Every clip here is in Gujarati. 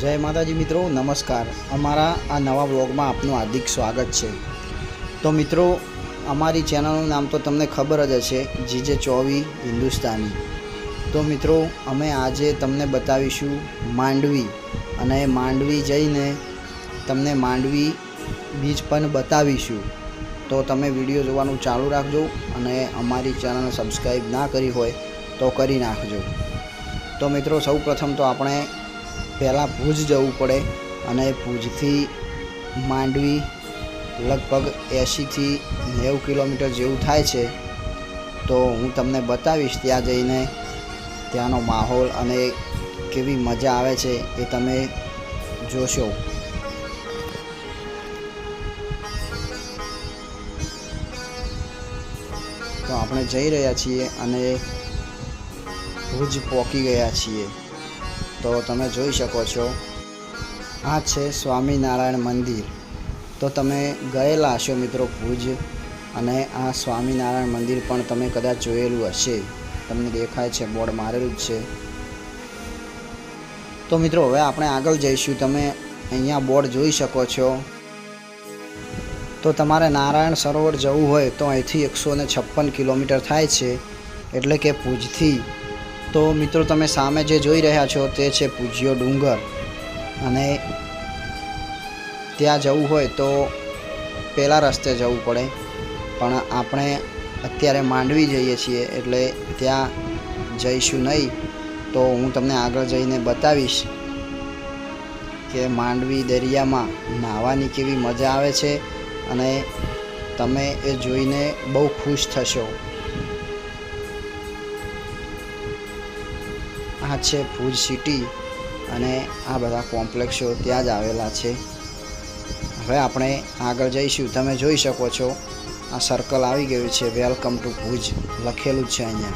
જય માતાજી મિત્રો, નમસ્કાર. અમારા આ નવા વ્લોગમાં આપનું હાર્દિક સ્વાગત છે. તો મિત્રો, અમારી ચેનલનું નામ તો તમને ખબર જ હશે, જીજે ચોવી હિન્દુસ્તાની. તો મિત્રો, અમે આજે તમને બતાવીશું માંડવી. અને માંડવી જઈને તમને માંડવી બીચ પણ બતાવીશું. તો તમે વીડિયો જોવાનું ચાલુ રાખજો અને અમારી ચેનલને સબસ્ક્રાઈબ ના કરી હોય તો કરી નાખજો. તો મિત્રો સૌ પ્રથમ તો આપણે પહેલાં ભુજ જવું પડે અને ભુજથી માંડવી લગભગ એંશીથી નેવું કિલોમીટર જેવું થાય છે. તો હું તમને બતાવીશ ત્યાં જઈને ત્યાંનો માહોલ અને કેવી મજા આવે છે એ તમે જોશો. તો આપણે જઈ રહ્યા છીએ અને ભુજ પહોંચી ગયા છીએ. તો તમે જોઈ શકો છો. આ છે સ્વામિનારાયણ મંદિર. તો તમે ગયેલા હશો મિત્રો ભુજ અને આ સ્વામિનારાયણ મંદિર પણ તમે કદાચ જોયેલું હશે. તમને દેખાય છે, બોર્ડ મારેલું જ છે. તો મિત્રો, હવે આપણે આગળ જઈશું. તમે અહીંયા બોર્ડ જોઈ શકો છો. તો તમારે નારાયણ સરોવર જવું હોય તો અહીંથી એકસો ને છપ્પન કિલોમીટર થાય છે. એટલે કે ભુજથી તો મિત્રો તમે સામે જે જોઈ રહ્યા છો તે છે પૂજ્યો ડુંગર. અને ત્યાં જવું હોય તો પહેલાં રસ્તે જવું પડે. પણ આપણે અત્યારે માંડવી જઈએ છીએ એટલે ત્યાં જઈશું નહીં. તો હું તમને આગળ જઈને બતાવીશ કે માંડવી દરિયામાં નાહવાની કેવી મજા આવે છે. અને તમે એ જોઈને બહુ ખુશ થશો. આ છે ભુજ સિટી અને આ બધા કોમ્પ્લેક્સો ત્યાં જ આવેલા છે. હવે આપણે આગળ જઈશું. તમે જોઈ શકો છો, આ સર્કલ આવી ગયું છે. Welcome to Bhuj. લખેલું છે અહીંયા.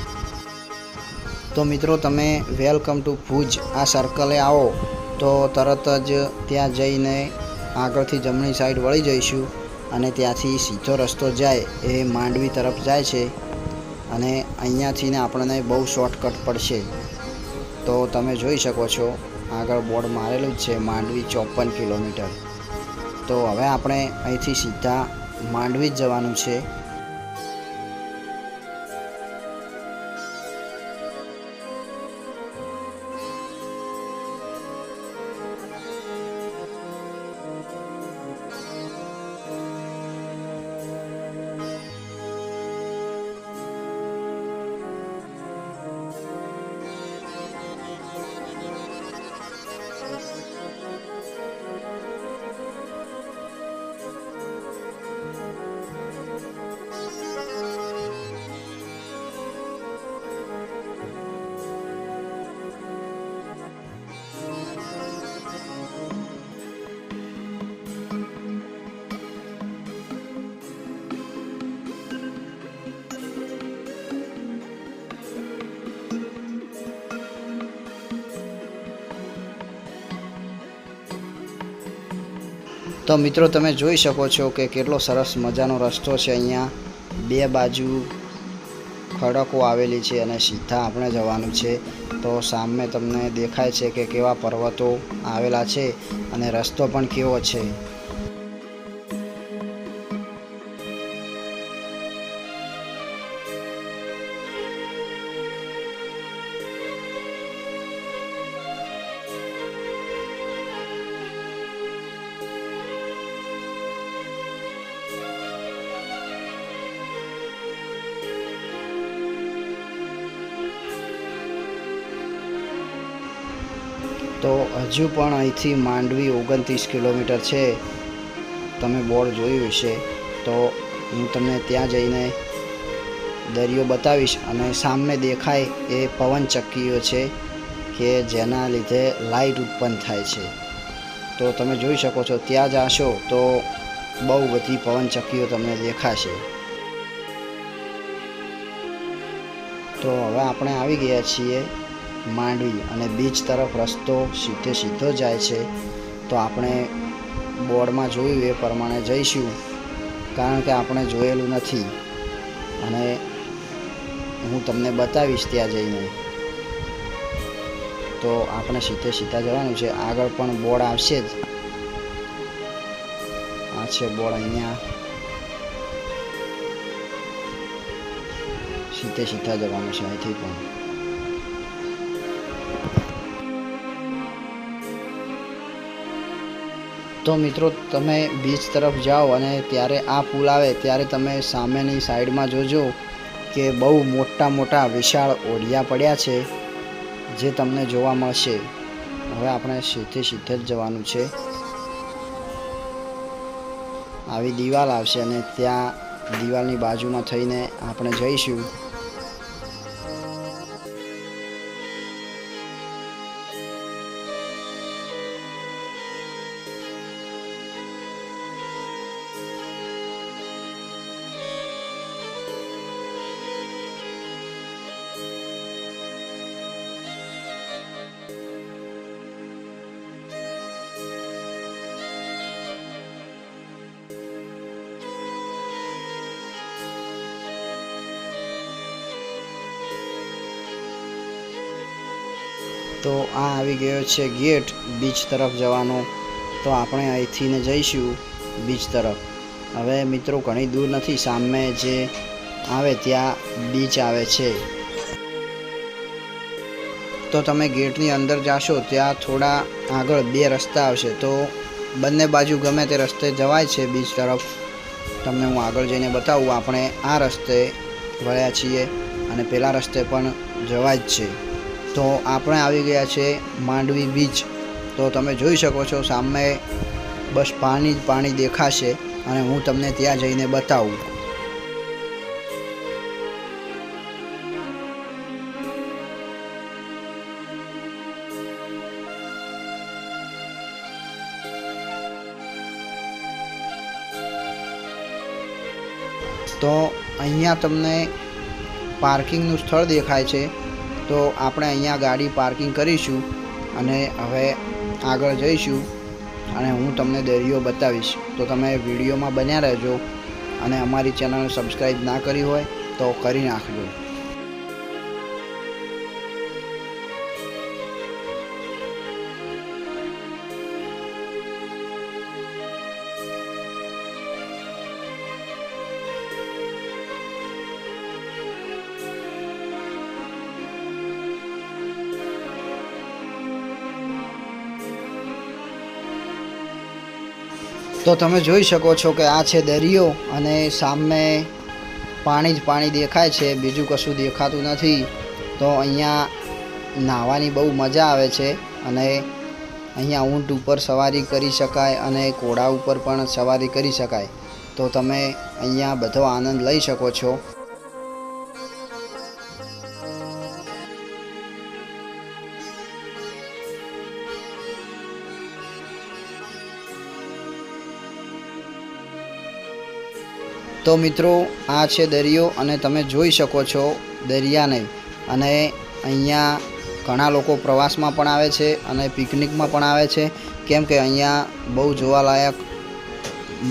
તો મિત્રો, તમે વેલકમ ટુ ભુજ આ સર્કલે આવો, તો તરત જ ત્યાં જઈને આગળથી જમણી સાઈડ વળી જઈશું અને ત્યાંથી સીધો રસ્તો જાય એ માંડવી તરફ જાય છે. અને અહીંયાથી ને આપણને બહુ શોર્ટકટ પડશે. તો તમે જોઈ શકો છો, આગળ બોર્ડ મારેલું જ છે માંડવી ચોપન કિલોમીટર. તો હવે આપણે અહીંથી સીધા માંડવી જ જવાનું છે. તો મિત્રો તમે જોઈ શકો છો કે કેટલો સરસ મજાનો રસ્તો છે અહીંયા. બે બાજુ ખડકો આવેલી છે અને સીધા આપણે જવાનું છે. તો સામે તમને દેખાય છે કે કેવા પર્વતો આવેલા છે અને રસ્તો પણ કેવો છે. હજુ પણ અહીંથી માંડવી ઓગણત્રીસ કિલોમીટર છે. તમે બોર્ડ જોયું હશે, તો હું તમને ત્યાં જઈને દરિયો બતાવીશ અને સામે દેખાય એ પવન ચક્કીઓ છે કે જેના લીધે લાઇટ ઉત્પન્ન થાય છે. તો તમે જોઈ શકો છો, ત્યાં જાશો તો બહુ બધી પવન ચક્કીઓ તમને દેખાશે. તો હવે આપણે આવી ગયા છીએ માંડવી અને બીચ તરફ રસ્તો સીધે સીધો જાય છે, તો આપણે બોર્ડમાં જોયું એ પ્રમાણે જઈશું, કારણ કે આપણે જોયેલું નથી. અને હું તમને બતાવીશ ત્યાં જઈને. તો આપણે સીધે સીધા જવાનું છે. આગળ પણ બોર્ડ આવશે જ. આ છે બોર્ડ અહીંયા. સીધે સીધા જવાનું છે અહીંથી પણ. તો મિત્રો તમે બીચ તરફ જાઓ અને ત્યારે આ પુલ આવે ત્યારે તમે સામેની સાઈડમાં જોજો કે બહુ મોટા મોટા વિશાળ ઓઢિયા પડ્યા છે જે તમને જોવા મળશે. હવે આપણે સીધે સીધે જ જવાનું છે. આવી દિવાલ આવશે અને ત્યાં દિવાલની બાજુમાં થઈને આપણે જઈશું. તો આ આવી ગયો છે ગેટ બીચ તરફ જવાનો. તો આપણે અહીંથી ને જઈશું બીચ તરફ. હવે મિત્રો ઘણી દૂર નથી, સામે જે આવે ત્યાં બીચ આવે છે. તો તમે ગેટની અંદર જાશો ત્યાં થોડા આગળ બે રસ્તા આવશે. તો બંને બાજુ ગમે તે રસ્તે જવાય છે બીચ તરફ. તમને હું આગળ જઈને બતાવું, આપણે આ રસ્તે વળ્યા છીએ અને પેલા રસ્તે પણ જવાય જ છે. તો આપણે આવી ગયા છે માંડવી બીચ. તો તમે જોઈ શકો છો, સામે બસ પાણી જ પાણી દેખાશે અને હું તમને ત્યાં જઈને બતાવું. તો અહીંયા તમને પાર્કિંગનું સ્થળ દેખાય છે. તો આપણે અહીંયા ગાડી પાર્કિંગ કરીશું અને હવે આગળ જઈશું અને હું તમને દરિયો બતાવીશ. તો તમે વિડીયોમાં બન્યા રહેજો અને અમારી ચેનલ સબસ્ક્રાઈબ ના કરી હોય તો કરી નાખજો. તો તમે જોઈ શકો છો કે આ છે દરિયો અને સામે પાણી જ પાણી દેખાય છે, બીજું કશું દેખાતું નથી. તો અહીંયા નાહવાની બહુ મજા આવે છે અને અહીંયા ઊંટ ઉપર સવારી કરી શકાય અને ઘોડા ઉપર પણ સવારી કરી શકાય. તો તમે અહીંયા બધો આનંદ લઈ શકો છો. તો મિત્રો, આ છે દરિયો અને તમે જોઈ શકો છો દરિયાને. અને અહીંયા ઘણા લોકો પ્રવાસમાં પણ આવે છે અને પિકનિકમાં પણ આવે છે. કેમ કે અહીંયા બહુ જોવાલાયક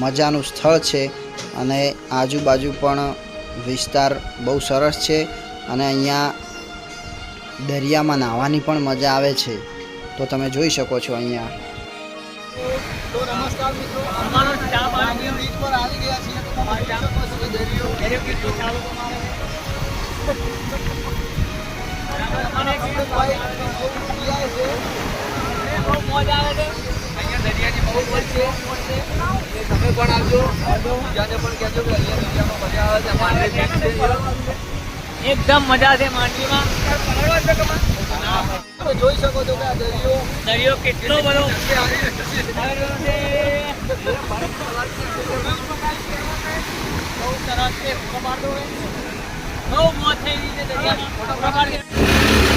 મજાનું સ્થળ છે અને આજુબાજુ પણ વિસ્તાર બહુ સરસ છે અને અહીંયા દરિયામાં નાહવાની પણ મજા આવે છે. તો તમે જોઈ શકો છો અહીંયા. તમે પણ આવજો બીજાને પણ કહેજો કે અહીંયા દરિયામાં મજા આવે છે માંડવી એકદમ મજા છે માંડવીમાં. જોઈ શકો છો કે આ દરિયો દરિયો કેટલો બધો. બહુ સરસ છે ફોટો પાડતો હોય બહુ મોત થઈ રહી છે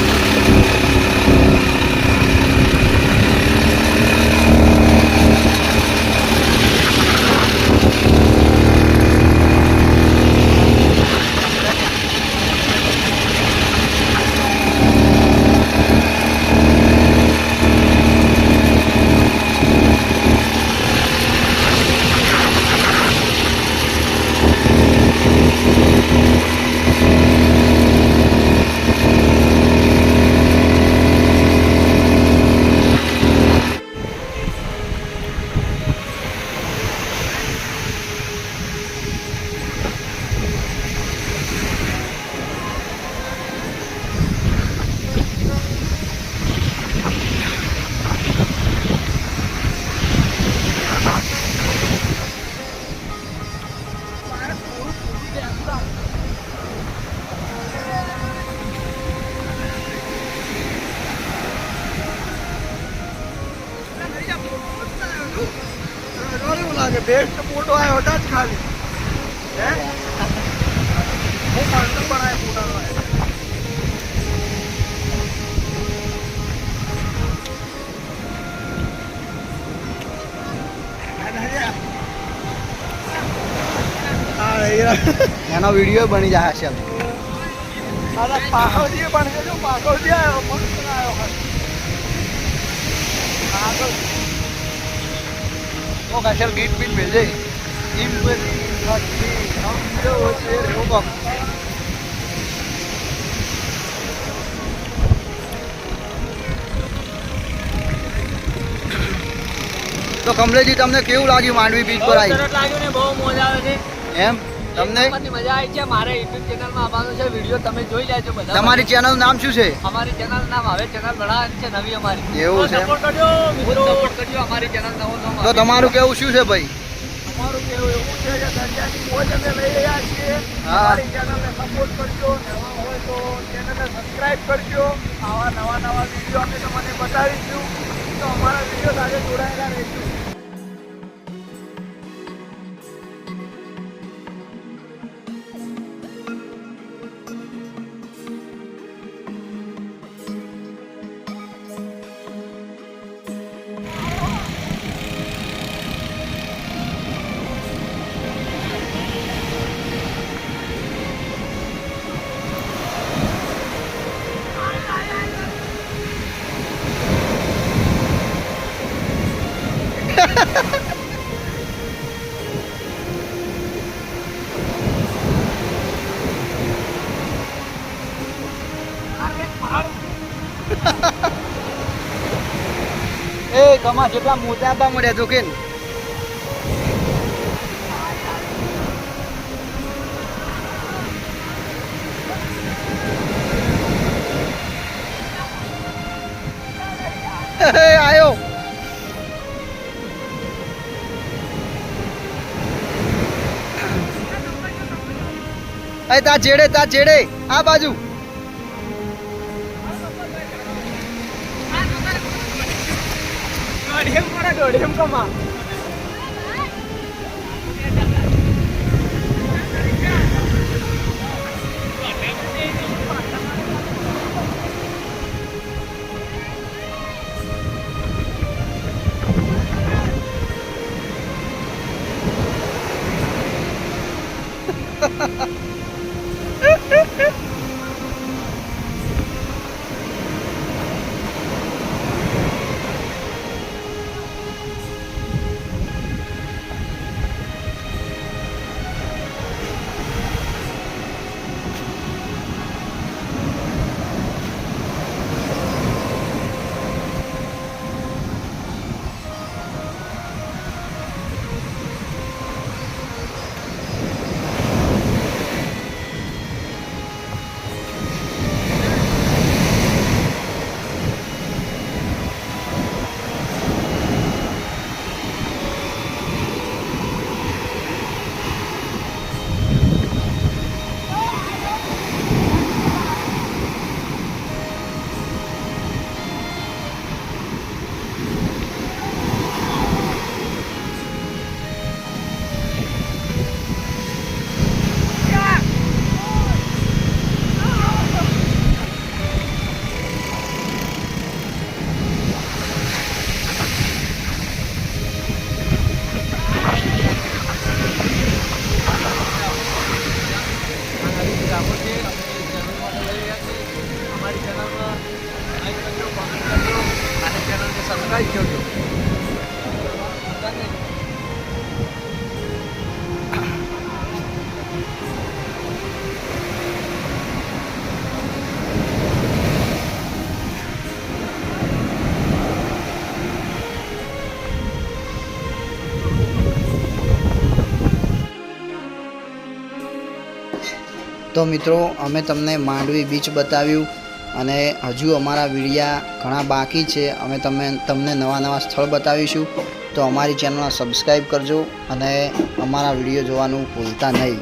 એનો વીડિયો બની જાય છે અરે પાકવજી પણ છે જો પાકવજી આવ્યો મસ્ત આવ્યો આગળ ઓ કાશર ગીત બીટ ભેજે ઈમ બધી તો કમલેજી તમને કેવું લાગ્યું માંડવી બીચ પર આવી સરસ લાગ્યું ને બહુ મજા આવે છે. એમ? તમને? મજા આવી છે. મારે યુટ્યુબ ચેનલમાં આવવાનું છે. વીડિયો તમે જોઈ લેજો બધા. તમારી ચેનલનું નામ શું છે? અમારી ચેનલ નામ હવે ચેનલ બનાવવાની છે નવી અમારી. એવું છે? સપોર્ટ કરજો મિત્રો સપોર્ટ કરજો અમારી ચેનલ નવો નવો તો તમારું કેવું શું છે ભાઈ? અમારું કેવું એવું છે કે દરિયાની મોજ અમે લઈ રહ્યા છીએ. અમારી ચેનલને સપોર્ટ કરજો નવા હોય તો ચેનલને સબસ્ક્રાઇબ કરજો. આવા નવા નવા વીડિયો અમે તમને બતાવીશું. તો અમારા વીડિયો સાથે જોડાયેલા રહેજો કમા જેટલા મોટા બા મળ્યા તો આવ્યો તા ચેડે તા ચેડે આ બાજુ. દોઢેમ પડે દોઢેમ કમા અમારી તો મિત્રો, અમે તમને માંડવી બીચ બતાવ્યું અને હજુ અમારા વિડીયા ઘણા બાકી છે. અમે તમે તમને નવા નવા સ્થળ બતાવીશું. તો અમારી ચેનલને સબસ્ક્રાઈબ કરજો અને અમારા વીડિયો જોવાનું ભૂલતા નહીં.